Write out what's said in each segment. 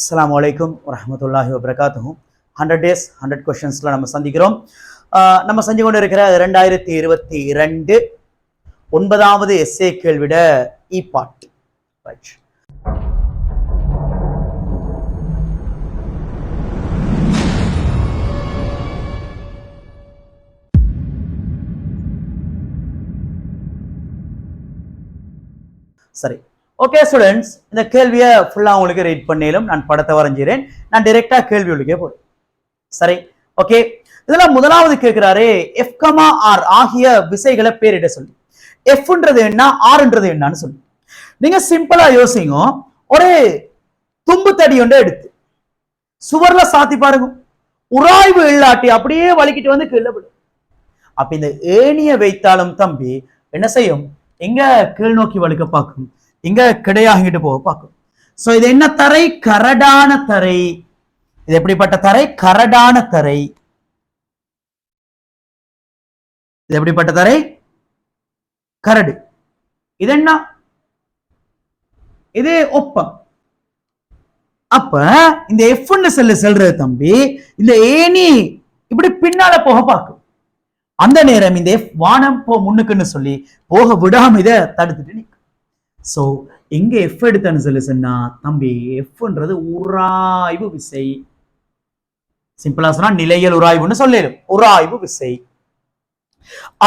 அஸ்லாம் வலைக்கும் வரமத்துல்லாஹி வபரகாத்தும் ஹண்ட்ரட் டேஸ் ஹண்ட்ரட் கொஷின்ஸில் நம்ம சந்திக்கிறோம். ஆஹ் நம்ம செஞ்சு கொண்டு இருக்கிற ரெண்டாயிரத்தி இருபத்தி இரண்டு ஒன்பதாவது எஸ்ஏ கேள்விட இ பாட் ரைட் சரி ஓகே ஸ்டூடெண்ட்ஸ் இந்த கேள்வியை ஃபுல்லாக உங்களுக்கு ரீட் பண்ணிலும் நான் படத்தை வரைஞ்சிறேன். நான் டைரெக்டாக கேள்வி உங்களுக்கே போறேன். சரி ஓகே இதெல்லாம் முதலாவது கேட்கிறாரு எஃப் கமா ஆர் ஆகிய விசைகளை பேரிட சொல்லி. எஃப்ன்றது என்ன ஆர்ன்றது என்னன்னு சொல்லி. நீங்க சிம்பிளா யோசிங்க. ஒரு தும்பு தடி ஒன்று எடுத்து சுவர்ல சாத்தி பாருங்க. உராய்வு இல்லாட்டி அப்படியே வலிக்கிட்டு வந்து கீழே விடும் அப்ப இந்த ஏணியை வைத்தாலும் தம்பி என்ன செய்யும்? எங்க கீழ் நோக்கி வலிக்க பார்க்கும்? இங்க கிடையாகிட்டு போக பார்க்கும் சோ இது என்ன தரை? கரடான தரை. இது எப்படிப்பட்ட தரை? கரடான தரை. இது எப்படிப்பட்ட தரை? கரடு. இது என்ன? இது ஒப்பம். அப்ப இந்த எஃப்னு செல்லு செல்றது தம்பி இந்த ஏணி இப்படி பின்னால போக பார்க்கும். அந்த நேரம் இந்த எஃப் வானம் போ முன்னுக்குன்னு சொல்லி போக விடாம இதை தடுத்துட்டு நிற்கும் சோ எங்க எஃப் எடுத்தன்னு சொல்லி சொன்னா தம்பி எஃப்ன்றது உராய்வு விசை. சிம்பிளா சொன்னா நிலையல் உராய்வுன்னு சொல்லிடும் உராய்வு விசை.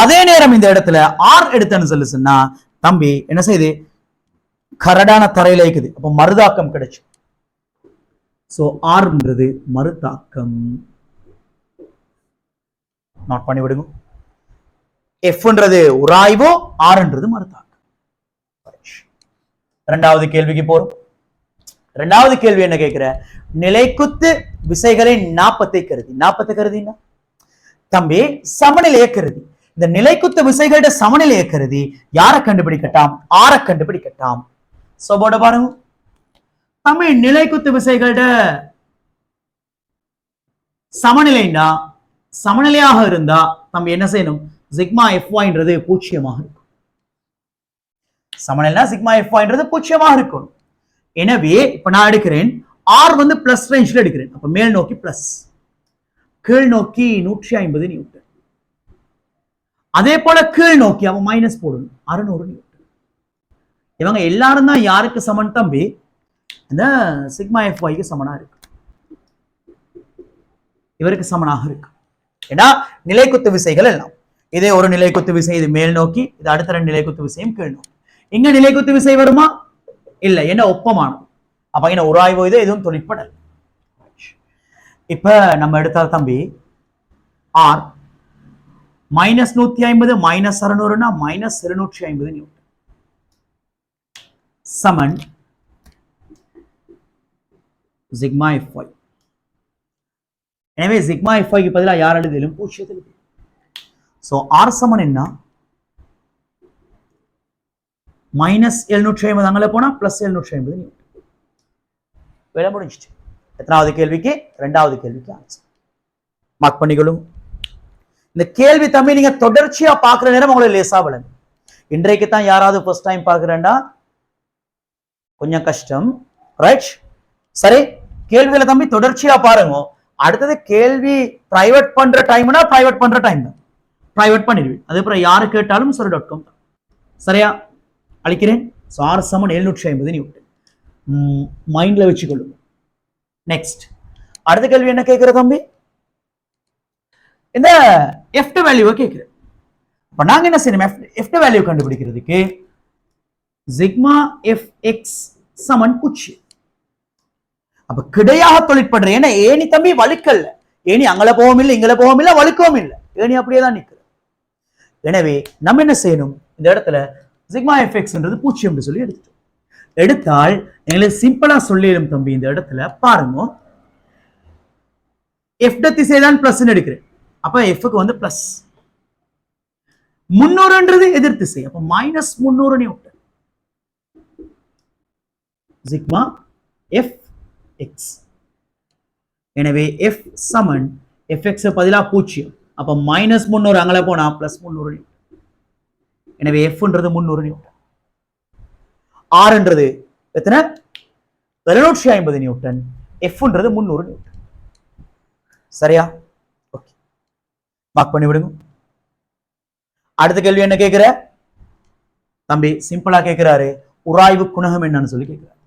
அதே நேரம் இந்த இடத்துல ஆர் எடுத்தேன்னு சொல்லி சொன்னா தம்பி என்ன செய்யுது கரடான தரையில இருக்குது அப்போ மருதாக்கம் கிடைச்சு. சோ ஆர்ன்றது மறுதாக்கம் நோட் பண்ணி விடுங்க எஃப்ன்றது உராய்வோ ஆர்ன்றது மறுதாக்கம் ரெண்டாவது கேள்விக்கு போறோம். ரெண்டாவது கேள்வி என்ன கேட்கிற? நிலைக்குத்து விசைகளின் நாப்பத்தை கருதி. நாற்பத்தை கருதினா? தம்பி சமநிலையை கருதி. இந்த நிலைக்குத்து விசைகளோட சமநிலையை கருதி யாரை கண்டுபிடிக்கட்டாம்? ஆற கண்டுபிடிக்கட்டாம். சோ போட பாருங்க. தமிழ் நிலைக்குத்து விசைகளோட சமநிலைன்னா சமநிலையாக இருந்தா நம்ம என்ன செய்யணும்? சிக்மா எஃப்ஒய்ன்றது பூஜ்ஜியமாக இருக்கும். சமநிலைனா சிக்மா எஃப்ஐன்றது பூச்சியமாக இருக்கணும். எனவே இப்போ நான் எடுக்கிறேன் ஆர் வந்து பிளஸ் ரேஞ்சில் எடுக்கிறேன். அப்போ மேல் நோக்கி பிளஸ் கீழ் நோக்கி நூற்றி ஐம்பது நியூட்டன். அதே போல கீழ் நோக்கி அவன் மைனஸ் போடணும். அறுநூறு நியூட்டன். இவங்க எல்லாரும் தான் யாருக்கு சமன் தம்பி? இந்த சிக்மா எஃப் ஒய்க்கு சமனா இருக்கு. இவருக்கு சமனாக இருக்கு. ஏன்னா நிலைக்குத்து விசைகள் எல்லாம். இதே ஒரு நிலைக்குத்து விசை இது மேல் நோக்கி இது அடுத்த ரெண்டு நிலைக்குத்து விசையும் கீழ் நோக்கி. இங்க நிலைக்குத்து விசை வருமா? இல்ல என்ன ஒப்பமானம் அப்ப என்ன உராய்வு இது எதுவும் தொழிற்படல். இப்ப நம்ம எடுத்தால் தம்பி ஆர் மைனஸ் நூத்தி ஐம்பது மைனஸ் அறுநூறுனா மைனஸ் இருநூற்றி ஐம்பது நியூட்டன் சமன் சிக்மா எஃப் ஒய் எனவே சிக்மா எஃப் ஒய்க்கு பதிலாக யார் எழுதிலும் பூஜ்ஜியத்தில் எழுதி ஸோ ஆர் சமன் என்ன? மைனஸ் எழுநூற்றி ஐம்பது அங்கே போனா பிளஸ் எழுநூற்றி ஐம்பது நியூட்டன் வேலை முடிஞ்சிட்டு எத்தனாவது கேள்விக்கு? ரெண்டாவது கேள்விக்கு ஆன்சர் மார்க் பண்ணிக்கொள்ளும். இந்த கேள்வி தம்பி நீங்க தொடர்ச்சியா பாக்குற நேரம் உங்களுக்கு லேசாக விளங்கு இன்றைக்கு தான் யாராவது ஃபர்ஸ்ட் டைம் பார்க்குறேன்டா? கொஞ்சம் கஷ்டம். ரைட் சரி. கேள்வியில தம்பி தொடர்ச்சியா பாருங்க. அடுத்தது கேள்வி பிரைவேட் பண்ற டைம்னா பிரைவேட் பண்ற டைம் தான். பிரைவேட் பண்ணிடுவேன். அதுக்கப்புறம் யாரு கேட்டாலும் சரி டாட் காம் சரியா? அழிக்கிறேன். ஸோ ஆர் சமன் எழுநூற்றி ஐம்பது நியூட்டன் மைண்ட்ல வச்சுக்கொள்ளுங்க நெக்ஸ்ட் அடுத்த கேள்வி என்ன கேட்குற தம்பி? இந்த எஃப்ட் வேல்யூவை கேட்குறேன். அப்ப நாங்க என்ன செய்யணும்? எஃப் எஃப்ட் வேல்யூ கண்டுபிடிக்கிறதுக்கு சிக்மா எஃப் எக்ஸ் சமன் பூச்சி அப்போ கிடையாக தொழிற்படுற ஏன்னா ஏனி தம்பி வலுக்கல்ல ஏனி அங்கே போகவும் இல்லை இங்கே போகவும் இல்லை வலுக்கவும் இல்லை. ஏனி அப்படியே தான் நிற்குது எனவே நம்ம என்ன செய்யணும்? இந்த இடத்துல சிக்மா எஃப் எக்ஸ்ன்றது பூஜ்ஜியம்னு சொல்லி எடுத்துட்டோம். எடுத்தால் எங்களுக்கு சிம்பிளா சொல்லிடும் தம்பி இந்த இடத்துல பாருங்க. எஃப் திசை தான் பிளஸ் எடுக்கிறேன். அப்ப எஃப்க்கு வந்து பிளஸ் முன்னூறுன்றது எதிர் திசை. அப்ப மைனஸ் முன்னூறு விட்டு சிக்மா எஃப் எக்ஸ் எனவே எஃப் சமன் எஃப் எக்ஸ் பதிலா பூஜ்ஜியம் அப்ப மைனஸ் முன்னூறு அங்கே போனா பிளஸ் முன்னூறு எனவே எஃப்ன்றது முன்னூறு நியூட்டன். ஆர்ன்றது எத்தனை? எழுநூற்றி ஐம்பது நியூட்டன். எஃப்ன்றது முந்நூறு நியூட்டன். சரியா? ஓகே மார்க் பண்ணி விடுங்க. அடுத்த கேள்வி என்ன கேட்கிற? தம்பி சிம்பிளா கேட்கிறாரு. உராய்வு குணகம் என்னன்னு சொல்லி கேட்கிறாரு.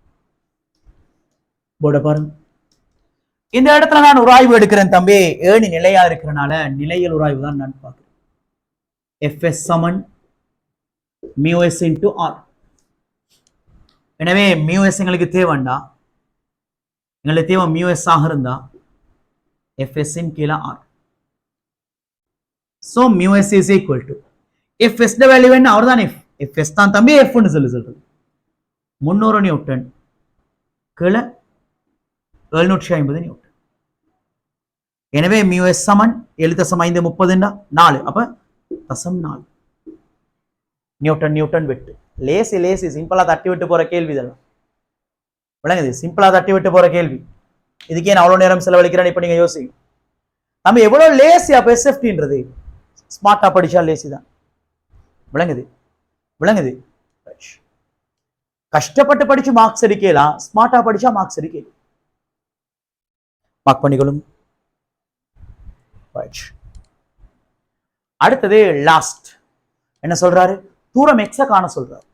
போட பாருங்க. இந்த இடத்துல நான் உராய்வு எடுக்கிறேன் தம்பி. ஏணி நிலையா இருக்கிறனால நிலையில் உராய்வு தான் நான் பார்க்கிறேன். எஃப்எஸ் சமன் மியூஎஸ் இன்டு ஆர் எனவே மியூஎஸ் எங்களுக்கு தேவைண்டா? எங்களுக்கு தேவை மியூஎஸ் ஆக இருந்தா எஃப்எஸ் இன் கீழே R so mu S is equal to F S value என்ன? அவர் தான் எஃப் எஃப் எஸ் தான் தம்பி எஃப்னு சொல்லி சொல்றது. முந்நூறு நியூட்டன் கீழே எழுநூற்றி ஐம்பது நியூட்டன் எனவே மியூஎஸ் சமன் எழுத்த சமம் ஐந்து முப்பதுண்டா? நாலு. அப்போ தசம் நாலு. நியூட்டன் நியூட்டன் வெட்டு. லேசி லேசி சிம்பிளா தட்டி விட்டு போற கேள்வி இதெல்லாம். விளங்குது சிம்பிளா தட்டி விட்டு போற கேள்வி. இதுக்கே நான் அவ்வளவு நேரம் செலவழிக்கிறேன் இப்போ நீங்க யோசிங்க. நம்ம எவ்வளவு லேசி அப்ப எஸ்எஃப்டின்றது ஸ்மார்ட்டா படித்தா லேசி தான். விளங்குது விளங்குது. கஷ்டப்பட்டு படித்து மார்க்ஸ் அடிக்கலாம் ஸ்மார்ட்டா படிச்சா மார்க்ஸ் எடுக்கலாம். மார்க் பண்ணிக்கொள்ளும் அடுத்தது லாஸ்ட் என்ன சொல்றாரு? தூரம் எக்ஸ காண சொல்றாரு.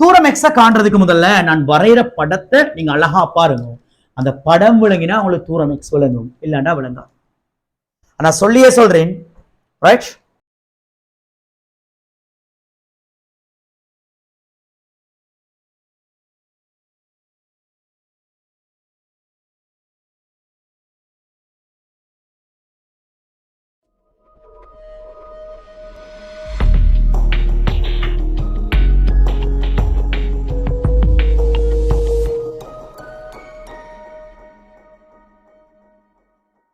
தூரம் எக்ஸை காண்றதுக்கு முதல்ல நான் வரைகிற படத்தை நீங்க அழகா பாருங்க. அந்த படம் விளங்கினா உங்களுக்கு தூரம் எக்ஸ் விளங்கும். இல்லைன்னா விளங்காது. நான் சொல்லியே சொல்றேன். ரைட்